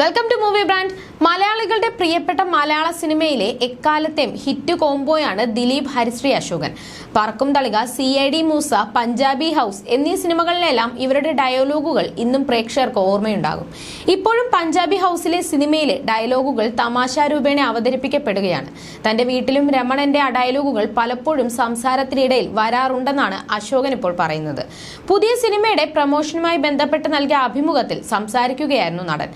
Welcome to movie brand മലയാളികളുടെ പ്രിയപ്പെട്ട മലയാള സിനിമയിലെ എക്കാലത്തെയും hit കോംബോയാണ് Dileep Harisree Ashokan. Parakkum Thalika C I D Moosa Punjabi House എന്നീ സിനിമകളിലെല്ലാം ഇവരുടെ ഡയലോഗുകൾ ഇന്നും പ്രേക്ഷകർക്ക് ഓർമ്മയുണ്ടാകും. ഇപ്പോഴും പഞ്ചാബി ഹൗസിലെ സിനിമയിലെ ഡയലോഗുകൾ തമാശാരൂപേണ അവതരിപ്പിക്കപ്പെടുകയാണ്. തന്റെ വീട്ടിലും രമണന്റെ ആ ഡയലോഗുകൾ പലപ്പോഴും സംസാരത്തിനിടയിൽ വരാറുണ്ടെന്നാണ് അശോകൻ ഇപ്പോൾ പറയുന്നത്. പുതിയ സിനിമയുടെ പ്രമോഷനുമായി ബന്ധപ്പെട്ട് നൽകിയ അഭിമുഖത്തിൽ സംസാരിക്കുകയായിരുന്നു നടൻ.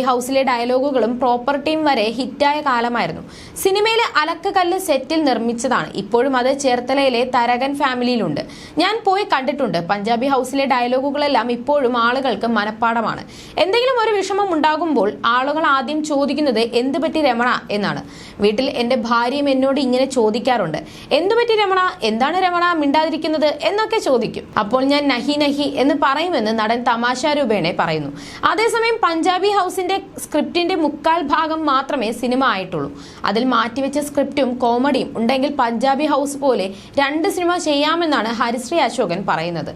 ഹൗസിലെ ഡയലോഗുകളും പ്രോപ്പർട്ടിയും വരെ ഹിറ്റായ കാലമായിരുന്നു. സിനിമയിലെ അലക്കക്കല്ല് സെറ്റിൽ നിർമ്മിച്ചതാണ്. ഇപ്പോഴും അത് ചേർത്തലയിലെ തരകൻ ഫാമിലിയിലുണ്ട്. ഞാൻ പോയി കണ്ടിട്ടുണ്ട്. പഞ്ചാബി ഹൗസിലെ ഡയലോഗുകളെല്ലാം ഇപ്പോഴും ആളുകൾക്ക് മനഃപ്പാടമാണ്. എന്തെങ്കിലും ഒരു വിഷമം ഉണ്ടാകുമ്പോൾ ആളുകൾ ആദ്യം ചോദിക്കുന്നത് എന്ത് പറ്റി രമണ എന്നാണ്. വീട്ടിൽ എന്റെ ഭാര്യയും എന്നോട് ഇങ്ങനെ ചോദിക്കാറുണ്ട്. എന്തു പറ്റി രമണ? എന്താണ് രമണ മിണ്ടാതിരിക്കുന്നത്? എന്നൊക്കെ ചോദിക്കും. അപ്പോൾ ഞാൻ നഹി നഹി എന്ന് പറയുമെന്ന് നടൻ തമാശാരൂപേണെ പറയുന്നു. അതേസമയം പഞ്ചാബി ഹൗസിന്റെ സ്ക്രിപ്റ്റിന്റെ മുക്കാൽ ഭാഗം മാത്രമേ സിനിമ ആയിട്ടുള്ളൂ. അതിൽ മാറ്റിവെച്ച സ്ക്രിപ്റ്റും കോമഡിയും ഉണ്ടെങ്കിൽ പഞ്ചാബി ഹൗസ് പോലെ രണ്ട് സിനിമ ചെയ്യാമെന്നാണ് ഹരിശ്രീ അശോകൻ പറയുന്നത്.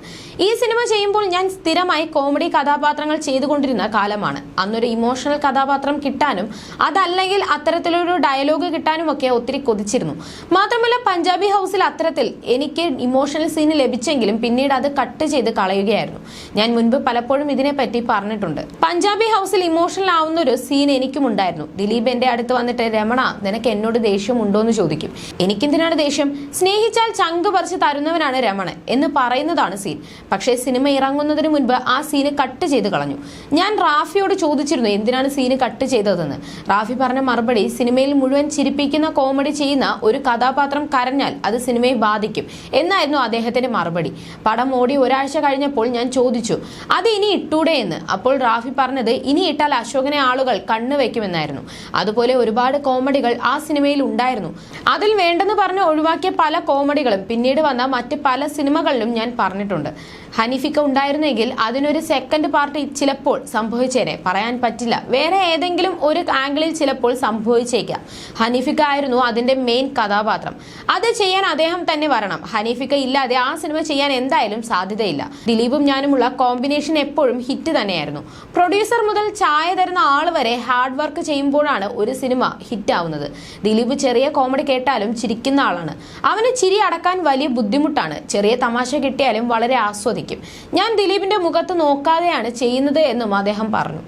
ഈ സിനിമ ചെയ്യുമ്പോൾ ഞാൻ സ്ഥിരമായി കോമഡി കഥാപാത്രങ്ങൾ ചെയ്തുകൊണ്ടിരുന്ന കാലമാണ്. അന്നൊരു ഇമോഷണൽ കഥാപാത്രം കിട്ടാനും അതല്ലെങ്കിൽ അത്തരത്തിലൊരു ഡയലോഗ് കിട്ടാനും ഒക്കെ ഒത്തിരി കൊതിച്ചിരുന്നു. മാത്രമല്ല പഞ്ചാബി ഹൗസിൽ അത്തരത്തിൽ എനിക്ക് ഇമോഷണൽ സീന് ലഭിച്ചെങ്കിലും പിന്നീട് അത് കട്ട് ചെയ്ത് കളയുകയായിരുന്നു. ഞാൻ മുൻപ് പലപ്പോഴും ഇതിനെപ്പറ്റി പറഞ്ഞിട്ടുണ്ട്. പഞ്ചാബി ഹൗസിൽ ഇമോഷണൽ ആവുന്ന ഒരു സീൻ എനിക്കും ഉണ്ടായിരുന്നു ദിലീപ് എന്റെ അടുത്ത് വന്നിട്ട് രമണ നിനക്ക് എന്നോട് ദേഷ്യം ഉണ്ടോ എന്ന് ചോദിക്കും. എനിക്കെന്തിനാണ് ദേഷ്യം? സ്നേഹിച്ചാൽ ചങ്ക് പറിച്ച് തരുന്നവനാണ് രമണൻ എന്ന് പറയുന്നതാണ് സീൻ പക്ഷേ സിനിമ ഇറങ്ങുന്നതിന് മുൻപ് ആ സീന് കട്ട് ചെയ്ത് കളഞ്ഞു. ഞാൻ റാഫിയോട് ചോദിച്ചിരുന്നു എന്തിനാണ് സീന് കട്ട് ചെയ്തതെന്ന്? റാഫി പറഞ്ഞ മറുപടി സിനിമയിൽ മുഴുവൻ ചിരിപ്പിക്കുന്ന കോമഡി ചെയ്യുന്ന ഒരു കഥാപാത്രം കരഞ്ഞാൽ അത് സിനിമയെ ബാധിക്കും എന്നായിരുന്നു അദ്ദേഹത്തിന്റെ മറുപടി. പടം ഓടി ഒരാഴ്ച കഴിഞ്ഞപ്പോൾ ഞാൻ ചോദിച്ചു അത് ഇനി ഇട്ടൂടെ എന്ന്? അപ്പോൾ റാഫി പറഞ്ഞത് ഇനി ഇട്ടാൽ അശോകനെ ആളുകൾ കണ്ണുവെക്കുമെന്നായിരുന്നു അതുപോലെ ഒരുപാട് കോമഡികൾ ആ സിനിമയിൽ ഉണ്ടായിരുന്നു. അതിൽ വേണ്ടെന്ന് പറഞ്ഞ് ഒഴിവാക്കിയ പല കോമഡികളും പിന്നീട് വന്ന മറ്റ് പല സിനിമകളിലും ഞാൻ പറഞ്ഞിട്ടുണ്ട്. ഹനീഫിക്ക ഉണ്ടായിരുന്നെങ്കിൽ അതിനൊരു സെക്കൻഡ് പാർട്ട് ചിലപ്പോൾ സംഭവിച്ചേനെ. പറയാൻ പറ്റില്ല. വേറെ ഏതെങ്കിലും ഒരു ആംഗിളിൽ ചിലപ്പോൾ സംഭവിച്ചേക്കാം. ഹനീഫിക്ക ആയിരുന്നു അതിന്റെ മെയിൻ കഥാപാത്രം. അത് ചെയ്യാൻ അദ്ദേഹം തന്നെ വരണം. ഹനീഫിക്ക ഇല്ലാതെ ആ സിനിമ ചെയ്യാൻ എന്തായാലും സാധ്യതയില്ല. ദിലീപും ഞാനുമുള്ള കോമ്പിനേഷൻ എപ്പോഴും ഹിറ്റ് തന്നെയായിരുന്നു. പ്രൊഡ്യൂസർ മുതൽ ചായ തരുന്ന ആൾ വരെ ഹാർഡ് വർക്ക് ചെയ്യുമ്പോഴാണ് ഒരു സിനിമ ഹിറ്റ് ആവുന്നത് ദിലീപ് ചെറിയ കോമഡി കേട്ടാലും ചിരിക്കുന്ന ആളാണ്. അവന് ചിരി അടക്കാൻ വലിയ ബുദ്ധിമുട്ടാണ്. ചെറിയ തമാശ കിട്ടിയാലും വളരെ ആസ്വദിക്കും. ഞാൻ ദിലീപിന്റെ മുഖത്ത് നോക്കാതെയാണ് ചെയ്യുന്നത് എന്നും അദ്ദേഹം പറഞ്ഞു.